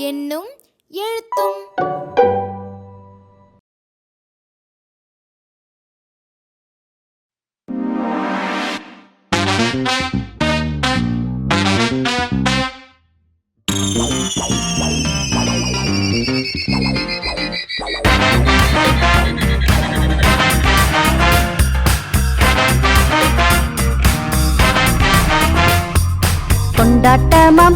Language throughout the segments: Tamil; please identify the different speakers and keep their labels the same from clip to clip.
Speaker 1: என்னும் எழுத்தும்.
Speaker 2: கொண்டாட்டமாம்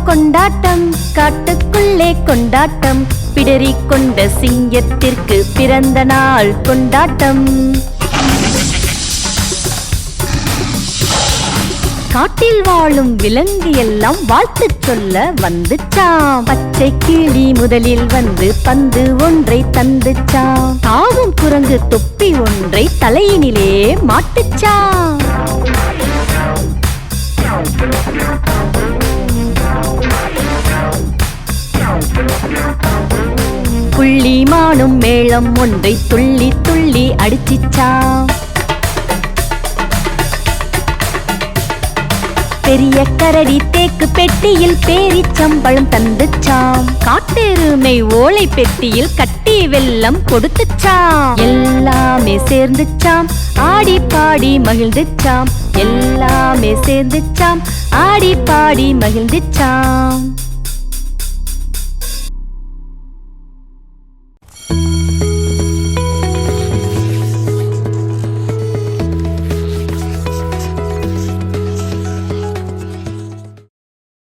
Speaker 2: கொண்டாட்டம். காட்டுக்குள்ளே கொண்டாட்டம். பிடறிக்கொண்ட சிங்கத்திற்கு பிறந்த நாள் கொண்டாட்டம். காட்டில் வாழும் விலங்கு எல்லாம் வாழ்த்து சொல்ல வந்துச்சாம் பச்சை கிளி முதலில் வந்து பந்து ஒன்றை தந்துச்சாம் தாவும் குரங்கு தொப்பி ஒன்றை தலையினிலே மாட்டுச்சாம் புள்ளிமானும் மேளம் ஒன்றை துள்ளி துள்ளி அடிச்சிச்சாம் பெரிய கரடி தேக்கு பெட்டியில் பேரிச்சம்பழம் தந்துச்சாம். காட்டெருமை ஓலை பெட்டியில் கட்டி வெள்ளம் கொடுத்துச்சாம். எல்லாமே சேர்ந்துச்சாம். ஆடி பாடி மகிழ்ந்துச்சாம். எல்லாமே சேர்ந்துச்சாம். ஆடி பாடி மகிழ்ந்துச்சாம்.